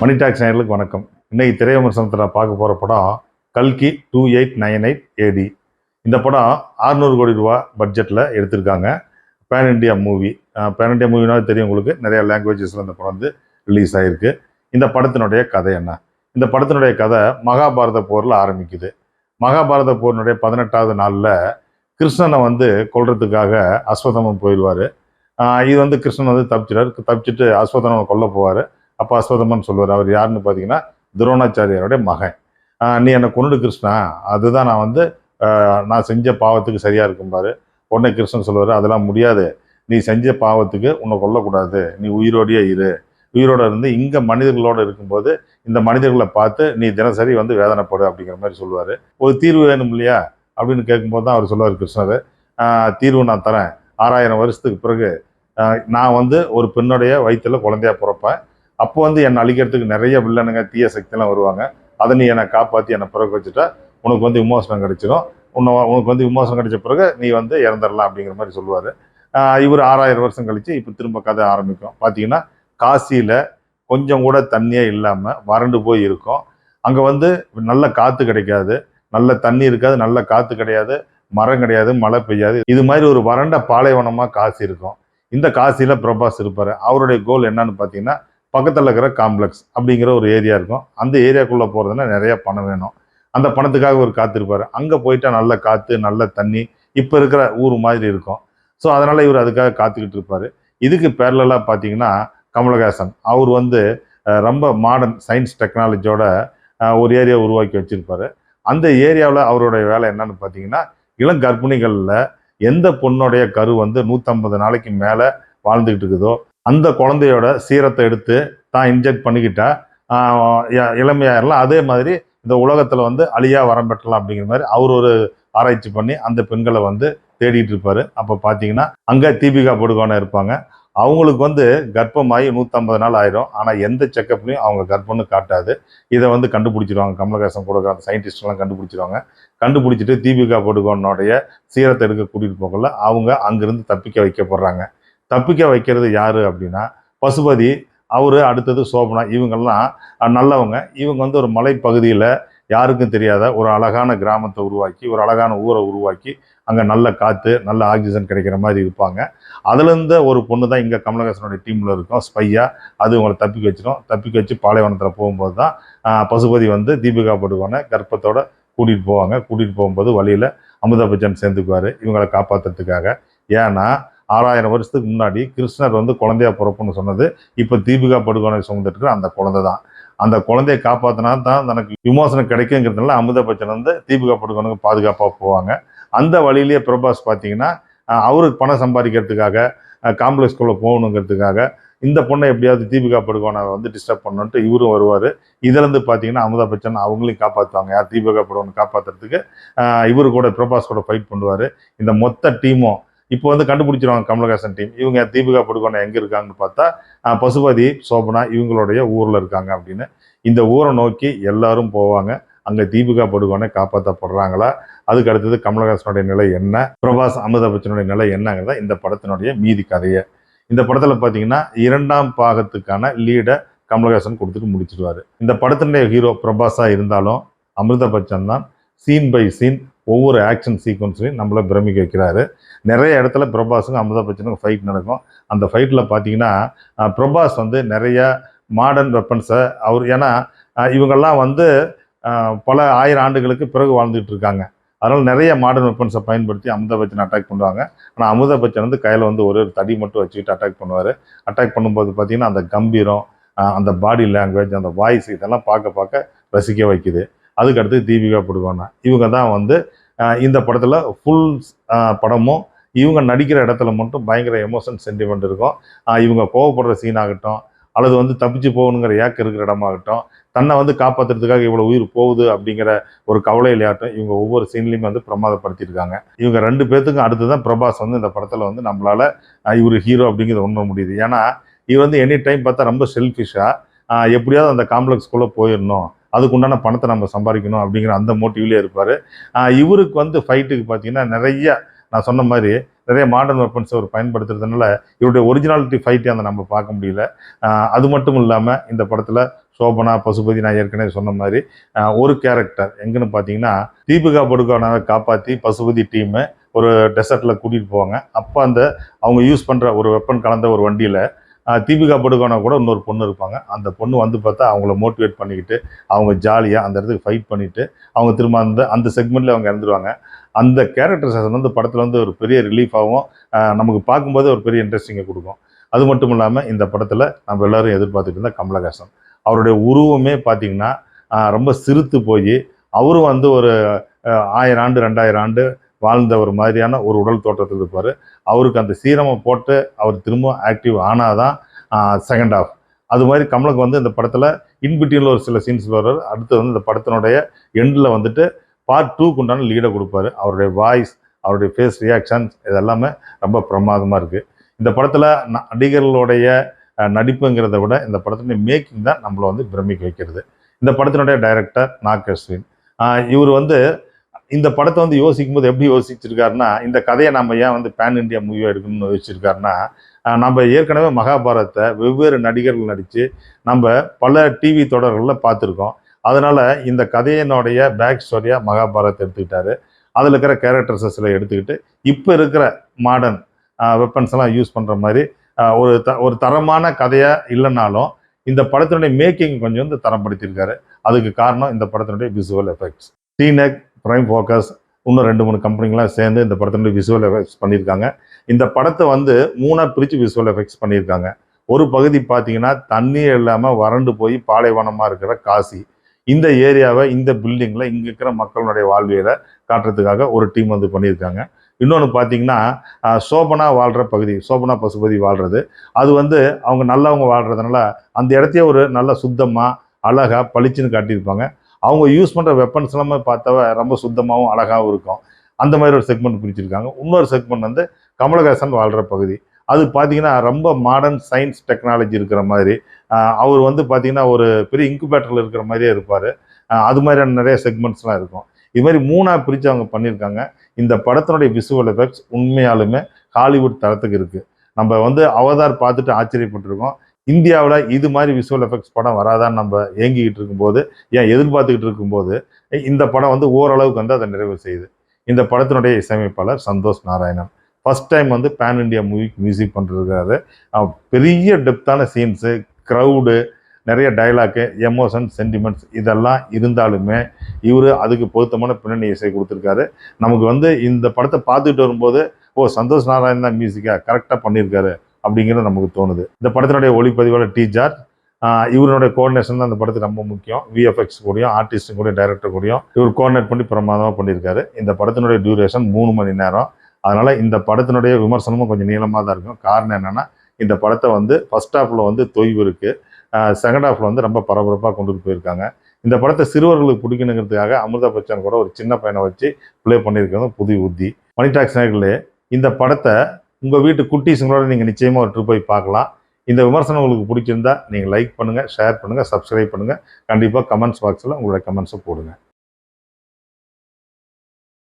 மணி tax நேர்களுக்கு வணக்கம். இன்னைக்கு திரை விமர்சனத்தில் பார்க்க போகிற படம் கல்கி two eight nine eight AD இந்த படம் 600 கோடி ரூபா பட்ஜெட்டில் எடுத்திருக்காங்க. Pan India movie pan India மூவினா தெரியும் உங்களுக்கு. நிறைய லாங்குவேஜஸில் இந்த படம் வந்து ரிலீஸ் ஆகிருக்கு இந்த படத்தினுடைய கதை என்ன? இந்த படத்தினுடைய கதை மகாபாரத போரில் ஆரம்பிக்குது. மகாபாரத போரினுடைய பதினெட்டாவது நாளில் கிருஷ்ணனை வந்து கொள்றதுக்காக அஸ்வதமன் போயிடுவார். இது வந்து கிருஷ்ணன் வந்து தப்பிச்சிடாரு தப்பிச்சிட்டு அஸ்வதனம் கொல்ல போவார். அப்போ அஸ்வதமன் சொல்லுவார் அவர் யாருன்னு பார்த்தீங்கன்னா துரோணாச்சாரியாருடைய மகன். நீ என்னை கொண்டுடு கிருஷ்ணா. அதுதான் நான் வந்து நான் செஞ்ச பாவத்துக்கு சரியாக இருக்கும்பாரு உடனே கிருஷ்ணன் சொல்லுவார் அதெல்லாம் முடியாது. நீ செஞ்ச பாவத்துக்கு உன்னை கொல்லக்கூடாது. நீ உயிரோடையே இரு. உயிரோட இருந்து இங்கே மனிதர்களோட இருக்கும்போது இந்த மனிதர்களை பார்த்து நீ தினசரி வந்து வேதனைப்படு அப்படிங்கிற மாதிரி சொல்லுவார் ஒரு தீர்வு வேணும் இல்லையா? அப்படின்னு கேட்கும்போது தான் அவர் சொல்லுவார் கிருஷ்ணர். தீர்வு நான் தரேன். ஆறாயிரம் வருஷத்துக்கு பிறகு நான் வந்து ஒரு பெண்ணுடைய வயிற்றுல குழந்தையா பிறப்பேன். அப்போ வந்து என்னை அழிக்கிறதுக்கு நிறைய வில்லனுங்க தீய சக்தியெல்லாம் வருவாங்க. அதை நீ என்னை காப்பாற்றி என்னை பிறகு வச்சுட்டா உனக்கு வந்து விமோசனம் கிடைச்சிடும் உன்னை உனக்கு வந்து விமோசனம் கிடைச்ச பிறகு நீ வந்து இறந்துடலாம் அப்படிங்கிற மாதிரி சொல்லுவார். இவர் ஆறாயிரம் வருஷம் கழித்து இப்போ திரும்ப கதை ஆரம்பிக்கும். பார்த்தீங்கன்னா காசியில் கொஞ்சம் கூட தண்ணியே இல்லாமல் வறண்டு போய் இருக்கும். அங்கே வந்து நல்ல காற்று கிடைக்காது. நல்ல தண்ணி இருக்காது நல்ல காற்று கிடையாது. மரம் கிடையாது மழை பெய்யாது. இது மாதிரி ஒரு வறண்ட பாலைவனமாக காசி இருக்கும். இந்த காசியில் பிரபாஸ் இருப்பார். அவருடைய கோல் என்னன்னு பார்த்தீங்கன்னா பக்கத்தில் இருக்கிற காம்ப்ளெக்ஸ் அப்படிங்கிற ஒரு ஏரியா இருக்கும். அந்த ஏரியாக்குள்ளே போகிறதுனா நிறையா பணம் வேணும். அந்த பணத்துக்காக ஒரு காத்திருப்பார். அங்கே போயிட்டா நல்ல காற்று நல்ல தண்ணி இப்போ இருக்கிற ஊர் மாதிரி இருக்கும். ஸோ அதனால் இவர் அதுக்காக காத்துக்கிட்டு இருப்பார். இதுக்கு பேரலாக பார்த்தீங்கன்னா கமலஹாசன். அவர் வந்து ரொம்ப மாடர்ன் சயின்ஸ் டெக்னாலஜியோட ஒரு ஏரியா உருவாக்கி வச்சுருப்பார். அந்த ஏரியாவில் அவருடைய வேலை என்னன்னு பார்த்தீங்கன்னா இளம் கர்ப்பிணிகளில் எந்த பொண்ணுடைய கரு வந்து நூற்றம்பது நாளைக்கு மேலே வாழ்ந்துக்கிட்டு இருக்குதோ அந்த குழந்தையோட சீரத்தை எடுத்து தான் இன்ஜெக்ட் பண்ணிக்கிட்டா இளமையாயிரலாம் அதே மாதிரி இந்த உலகத்தில் வந்து அழியா வரம் பெற்றலாம் அப்படிங்கிற மாதிரி அவர் ஒரு ஆராய்ச்சி பண்ணி அந்த பெண்களை வந்து தேடிட்டு இருப்பாரு. அப்போ பார்த்தீங்கன்னா அங்கே தீபிகா படுகோனை இருப்பாங்க. அவங்களுக்கு வந்து கர்ப்பமாகி நூற்றம்பது நாள் ஆயிரும். ஆனால் எந்த செக்கப்லையும் அவங்க கர்ப்பம்னு காட்டாது. இதை வந்து கண்டுபிடிச்சிருவாங்க. கமலஹாசன் கூட அந்த சயின்டிஸ்ட்லாம் கண்டுபிடிச்சிருவாங்க. கண்டுபிடிச்சிட்டு தீபிகா படுகோனுடைய சீரத்தை எடுக்க கூட்டிகிட்டு போகல அவங்க அங்கேருந்து தப்பிக்க வைக்கப்படுறாங்க. தப்பிக்க வைக்கிறது யாரு அப்படின்னா பசுபதி அவர் அடுத்தது சோபனா இவங்கெல்லாம் நல்லவங்க. இவங்க வந்து ஒரு மலைப்பகுதியில் யாருக்கும் தெரியாத ஒரு அழகான கிராமத்தை உருவாக்கி ஒரு அழகான ஊரை உருவாக்கி அங்கே நல்ல காற்று நல்ல ஆக்சிஜன் கிடைக்கிற மாதிரி இருப்பாங்க. அதுலேருந்து ஒரு பொண்ணு தான் இங்கே கமலஹாசனுடைய டீமில் இருக்கும் ஸ்பையா. அது உங்களை தப்பிக்க வச்சிடும் தப்பிக்க வச்சு பாலைவனத்தில் போகும்போது தான் பசுபதி வந்து தீபிகா படுகோனை கர்ப்பத்தோட கூட்டிகிட்டு போவாங்க. கூட்டிகிட்டு போகும்போது வழியில் அமிதாப் பச்சன் சேர்ந்துக்குவார் இவங்களை காப்பாற்றுறதுக்காக ஏன்னா ஆறாயிரம் வருஷத்துக்கு முன்னாடி கிருஷ்ணர் வந்து குழந்தையா பிறப்புன்னு சொன்னது. இப்போ தீபிகா படுகோனை சுமந்துட்டு அந்த குழந்தை தான் அந்த குழந்தையை காப்பாற்றினா தான் தனக்கு விமோசனம் கிடைக்குங்கிறதுனால அமிதாப் பச்சன் வந்து தீபிகா படுகோனுக்கு பாதுகாப்பாக போவாங்க. அந்த வழியிலேயே பிரபாஸ் பார்த்தீங்கன்னா அவருக்கு பணம் சம்பாதிக்கிறதுக்காக காம்ப்ளெக்ஸ்குள்ளே போகணுங்கிறதுக்காக இந்த பொண்ணை எப்படியாவது தீபிகா படுகோனை வந்து டிஸ்டர்ப் பண்ணணுன்ட்டு இவரும் வருவார். இதுலேருந்து பார்த்தீங்கன்னா அமிதாப் பச்சன் அவங்களையும் காப்பாற்றுவாங்க யார் தீபிகா படுகோனை காப்பாற்றுறதுக்கு இவரு கூட பிரபாஸ் கூட ஃபைட் பண்ணுவார். இந்த மொத்த டீமும் இப்போ வந்து கண்டுபிடிச்சிருவாங்க கமலஹாசன் டீம் இவங்க தீபிகா படுகோனை எங்கே இருக்காங்கன்னு பார்த்தா பசுபதி சோபனா இவங்களுடைய ஊரில் இருக்காங்க அப்படின்னு. இந்த ஊரை நோக்கி எல்லாரும் போவாங்க. அங்கே தீபிகா படுகோனை காப்பாற்றப்படுறாங்களா அதுக்கு அடுத்தது கமலஹாசனுடைய நிலை என்ன? பிரபாஸ் அமிதாப் பச்சனுடைய நிலை என்னங்கிறத இந்த படத்தினுடைய மீதி கதையை. இந்த படத்தில் பார்த்தீங்கன்னா இரண்டாம் பாகத்துக்கான லீடை கமலஹாசன் கொடுத்துட்டு முடிச்சிடுவார் இந்த படத்தினுடைய ஹீரோ பிரபாஸாக இருந்தாலும் அமிர்த பச்சன் தான் சீன் பை சீன் ஒவ்வொரு ஆக்ஷன் சீக்வன்ஸ்லையும் நம்மளை பிரமிக்க வைக்கிறாரு. நிறைய இடத்துல பிரபாஸுக்கும் அமிதாப் பச்சனுக்கும் ஃபைட் நடக்கும். அந்த ஃபைட்டில் பார்த்தீங்கன்னா பிரபாஸ் வந்து நிறையா மாடர்ன் வெப்பன்ஸை அவர் ஏன்னா இவங்கெல்லாம் வந்து பல ஆயிரம் ஆண்டுகளுக்கு பிறகு வாழ்ந்துட்டு இருக்காங்க. அதனால் நிறைய மாடர்ன் வெப்பன்ஸை பயன்படுத்தி அமிதாப் பச்சன் அட்டாக் பண்ணுவாங்க. ஆனால் அமிதாப் பச்சன் வந்து கையில் வந்து ஒரே ஒரு தடி மட்டும் வச்சுக்கிட்டு அட்டாக் பண்ணுவார். அட்டாக் பண்ணும்போது பார்த்தீங்கன்னா அந்த கம்பீரம் அந்த பாடி லாங்குவேஜ் அந்த வாய்ஸ் இதெல்லாம் பார்க்க பார்க்க ரசிக்க வைக்குது. அதுக்கு அடுத்து தீபிகா படுகோனா. இவங்க தான் வந்து இந்த படத்தில் ஃபுல் படமும் இவங்க நடிக்கிற இடத்துல மட்டும் பயங்கர எமோஷன் சென்டிமெண்ட் இருக்கும். இவங்க கோவப்படுற சீன் ஆகட்டும் அல்லது வந்து தப்பிச்சு போகணுங்கிற ஏக்கம் இருக்கிற இடமாகட்டும் தன்னை வந்து காப்பாற்றுறதுக்காக இவ்வளோ உயிர் போகுது அப்படிங்கிற ஒரு கவலையிலையாட்டும் இவங்க ஒவ்வொரு சீன்லையுமே வந்து பிரமாதப்படுத்தியிருக்காங்க. இவங்க ரெண்டு பேர்த்துக்கும் அடுத்து தான் பிரபாஸ் வந்து இந்த படத்தில் வந்து நம்மளால் இவர் ஹீரோ அப்படிங்கிறத உணர முடியுது. ஏன்னா இவர் வந்து எனி டைம் பார்த்தா ரொம்ப செல்ஃபிஷாக எப்படியாவது அந்த காம்ப்ளெக்ஸ்குள்ளே போயிடணும். அதுக்குண்டான பணத்தை நம்ம சம்பாதிக்கணும் அப்படிங்கிற அந்த மோட்டிவ்லேயே இருப்பார். இவருக்கு வந்து ஃபைட்டுக்கு பார்த்தீங்கன்னா நிறைய நான் சொன்ன மாதிரி நிறைய மாடர்ன் வெப்பன்ஸ் அவர் பயன்படுத்துறதுனால இவருடைய ஒரிஜினாலிட்டி ஃபைட்டை அந்த நம்ம பார்க்க முடியல. அது மட்டும் இல்லாமல் இந்த படத்தில் சோபனா பசுபதி நான் ஏற்கனவே சொன்ன மாதிரி ஒரு கேரக்டர் எங்கன்னு பார்த்தீங்கன்னா தீபிகா படுகோனாவை காப்பாற்றி பசுபதி டீமு ஒரு டெசர்ட்டில் கூட்டிகிட்டு போவாங்க. அப்போ அந்த அவங்க யூஸ் பண்ணுற ஒரு வெப்பன் கலந்த ஒரு வண்டியில் தீபிகா படுகோனா கூட இன்னொரு பொண்ணு இருப்பாங்க. அந்த பொண்ணு வந்து பார்த்தா அவங்கள மோட்டிவேட் பண்ணிக்கிட்டு அவங்க ஜாலியாக அந்த இடத்துக்கு ஃபைட் பண்ணிவிட்டு அவங்க திரும்ப அந்த அந்த செக்மெண்ட்டில் அவங்க இறந்துருவாங்க. அந்த கேரக்டரைசேஷன் வந்து படத்தில் வந்து ஒரு பெரிய ரிலீஃபாகவும் நமக்கு பார்க்கும்போது ஒரு பெரிய இன்ட்ரெஸ்டிங்கை கொடுக்கும். அது மட்டும் இல்லாமல் இந்த படத்தில் நம்ம எல்லோரும் எதிர்பார்த்துட்டு இருந்தால் கமலஹாசன். அவருடைய உருவமே பார்த்திங்கன்னா ரொம்ப சிறுத்து போய் அவரும் வந்து ஒரு ஆயிரம் ஆண்டு ரெண்டாயிரம் ஆண்டு வாழ்ந்த ஒரு மாதிரியான ஒரு உடல் தோற்றத்தில் இருப்பார். அவருக்கு அந்த சீரமை போட்டு அவர் திரும்ப ஆக்டிவ் ஆனாதான் செகண்ட் ஆஃப் அது மாதிரி கமலுக்கு வந்து இந்த படத்தில் இன்பிட்டியில் ஒரு சில சீன்ஸ் வர்றாரு. அடுத்து வந்து இந்த படத்தினுடைய எண்டில் வந்துட்டு பார்ட் டூக்கு உண்டான லீடை கொடுப்பாரு. அவருடைய வாய்ஸ் அவருடைய ஃபேஸ் ரியாக்ஷன்ஸ் இதெல்லாமே ரொம்ப பிரமாதமாக இருக்குது இந்த படத்தில் நடிகர்களுடைய நடிப்புங்கிறத விட இந்த படத்தினுடைய மேக்கிங் தான் நம்மளை வந்து பிரமிக்க வைக்கிறது. இந்த படத்தினுடைய டைரக்டர் நாக் அஸ்வின் இவர் வந்து இந்த படத்தை வந்து யோசிக்கும் போது எப்படி யோசிச்சிருக்காருன்னா இந்த கதையை நம்ம ஏன் வந்து பேன் இண்டியா மூவியாக எடுக்கணும்னு யோசிச்சிருக்காருன்னா நம்ம ஏற்கனவே மகாபாரதத்தை வெவ்வேறு நடிகர்கள் நடித்து நம்ம பல டிவி தொடர்களில் பார்த்துருக்கோம். அதனால் இந்த கதையினுடைய பேக் ஸ்டோரியாக மகாபாரத் எடுத்துக்கிட்டாரு. அதில் இருக்கிற கேரக்டர்ஸை சில எடுத்துக்கிட்டு இப்போ இருக்கிற மாடர்ன் வெப்பன்ஸ் எல்லாம் யூஸ் பண்ணுற மாதிரி ஒரு த ஒரு தரமான கதையாக இல்லைனாலும் இந்த படத்தினுடைய மேக்கிங் கொஞ்சம் வந்து தரப்படுத்தியிருக்காரு. அதுக்கு காரணம் இந்த படத்தினுடைய visual effects DNEG prime focus இன்னும் ரெண்டு மூணு கம்பெனிங்களாம் சேர்ந்து இந்த படத்தினுடைய விசுவல் எஃபெக்ட்ஸ் பண்ணியிருக்காங்க. இந்த படத்தை வந்து மூணாக பிரித்து விசுவல் எஃபெக்ட்ஸ் பண்ணியிருக்காங்க. ஒரு பகுதி பார்த்தீங்கன்னா தண்ணியே இல்லாமல் வறண்டு போய் பாலைவனமாக இருக்கிற காசி. இந்த ஏரியாவை இந்த பில்டிங்கில் இங்கே இருக்கிற மக்களுடைய வாழ்வியலை காட்டுறதுக்காக ஒரு டீம் வந்து பண்ணியிருக்காங்க. இன்னொன்று பார்த்தீங்கன்னா சோபனா வாழ்கிற பகுதி சோபனா பசுபதி வாழ்கிறது அது வந்து அவங்க நல்லவங்க வாழ்கிறதுனால அந்த இடத்தையே ஒரு நல்ல சுத்தமாக அழகாக பளிச்சுன்னு காட்டியிருப்பாங்க. அவங்க யூஸ் பண்ணுற வெப்பன்ஸ் எல்லாமே பார்த்தவ ரொம்ப சுத்தமாகவும் அழகாகவும் இருக்கும். அந்த மாதிரி ஒரு செக்மெண்ட் பிரிச்சிருக்காங்க இன்னொரு செக்மெண்ட் வந்து கமலஹாசன் வாழ்கிற பகுதி. அது பார்த்தீங்கன்னா ரொம்ப மாடர்ன் சயின்ஸ் டெக்னாலஜி இருக்கிற மாதிரி. அவர் வந்து பார்த்தீங்கன்னா ஒரு பெரிய இன்குபேட்டரில் இருக்கிற மாதிரியே இருப்பார். அது மாதிரியான நிறைய செக்மெண்ட்ஸ்லாம் இருக்கும். இது மாதிரி மூணாக பிரித்து அவங்க பண்ணியிருக்காங்க. இந்த படத்தினுடைய விசுவல் எஃபெக்ட்ஸ் உண்மையாலுமே ஹாலிவுட் தரத்துக்கு இருக்குது நம்ம வந்து அவதார் பார்த்துட்டு ஆச்சரியப்பட்டிருக்கோம். இந்தியாவில் இது மாதிரி விசுவல் எஃபெக்ட்ஸ் படம் வராதான்னு நம்ம ஏங்கிக்கிட்டு இருக்கும்போது ஏன் எதிர்பார்த்துக்கிட்டு இருக்கும்போது இந்த படம் வந்து ஓரளவுக்கு வந்து அதை நிறைவு செய்யுது. இந்த படத்தினுடைய இசையமைப்பாளர் சந்தோஷ் நாராயணன். ஃபஸ்ட் டைம் வந்து பேன் இண்டியா மூவிக்கு மியூசிக் பண்ணிருக்காரு பெரிய டெப்த்தான சீன்ஸு க்ரௌடு நிறைய டைலாக்கு எமோஷன் சென்டிமெண்ட்ஸ் இதெல்லாம் இருந்தாலுமே இவர் அதுக்கு பொருத்தமான பின்னணி இசை கொடுத்துருக்காரு. நமக்கு வந்து இந்த படத்தை பார்த்துக்கிட்டு வரும்போது ஓ சந்தோஷ் நாராயண் தான் மியூசிக்காக கரெக்டாக பண்ணியிருக்காரு. அப்படிங்கிறது நமக்கு தோணுது. இந்த படத்தினுடைய ஒளிப்பதிவாளர் டி ஜார்ஜ் இவருடைய கோஆர்டினேஷன் தான் அந்த படத்துக்கு ரொம்ப முக்கியம். விஎஃப்எக்ஸ் கூடயும் ஆர்டிஸ்ட் கூடயும் டைரக்டர் கூடயும் இவர் கோஆர்டினேட் பண்ணி பிரமாதமாக பண்ணியிருக்காரு. இந்த படத்தினுடைய டியூரேஷன் மூணு மணி நேரம். அதனால் இந்த படத்தினுடைய விமர்சனமும் கொஞ்சம் நீளமாக தான் இருக்கும். காரணம் என்னென்னா இந்த படத்தை வந்து ஃபர்ஸ்ட் ஹாஃபில் வந்து தொய்வு இருக்குது செகண்ட் ஹாஃபில் வந்து ரொம்ப பரபரப்பாக கொண்டுட்டு போயிருக்காங்க. இந்த படத்தை சிறுவர்களுக்கு பிடிக்கணுங்கிறதுக்காக அமிர்தா பச்சன் கூட ஒரு சின்ன பையனை வச்சு ப்ளே பண்ணியிருக்கிறது புது உத்தி. மணி டாக்ஸ் நேர்களே இந்த படத்தை உங்கள் வீட்டு குட்டீஸுங்களோட நீங்கள் நிச்சயமாக ஒரு ட்ரிப் போய் பார்க்கலாம். இந்த விமர்சனம் உங்களுக்கு பிடிச்சிருந்தா நீங்கள் லைக் பண்ணுங்கள் ஷேர் பண்ணுங்கள் சப்ஸ்கிரைப் பண்ணுங்கள் கண்டிப்பாக கமெண்ட்ஸ் பாக்ஸில் உங்களுடைய கமெண்ட்ஸை போடுங்க.